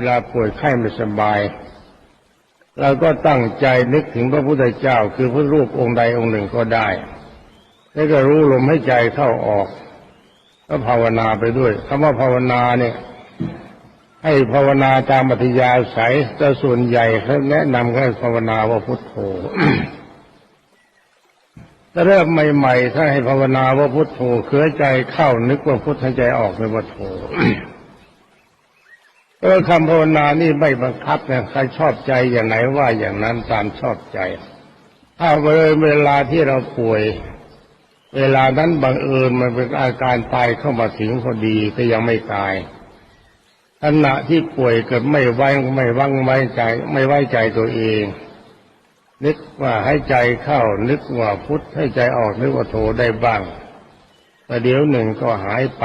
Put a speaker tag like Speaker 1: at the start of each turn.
Speaker 1: เวลาป่วยไข้ไม่สบาย เราก็ตั้งใจนึกถึงพระพุทธเจ้า คือพระรูปองค์ใดองค์หนึ่งก็ได้ แล้วก็รู้ลมให้ใจเข้าออก ก็ภาวนาไปด้วยคำว่าภาวนาเนี่ย ให้ภาวนาตามปัธยาศัยแต่ส่วนใหญ่เขาแนะนำให้ภาวนาว่าพุทโธแต่เริ่มใหม่ๆถ้าให้ภาวนาว่าพุทโธเคลื่อใจเข้านึกว่าพุทให้ใจออกเป็นว่าโธ เออคำภาวนานี่ไม่บังคับนะใครชอบใจอย่างไหนว่าอย่างนั้นตามชอบใจ ถ้าเวลาที่เราป่วย เวลานั้นบังเอิญมันเป็นอาการตายเข้ามาถึงพอดีก็ยังไม่ตายขณะที่ป่วยเกิดไม่ไว้ไม่ว่างไว้ใจ ไม่ไว้ใจตัวเอง นึกว่าให้ใจเข้า นึกว่าพุทธให้ใจออกนึกว่าโทได้บ้างแต่เดี๋ยวหนึ่งก็หายไป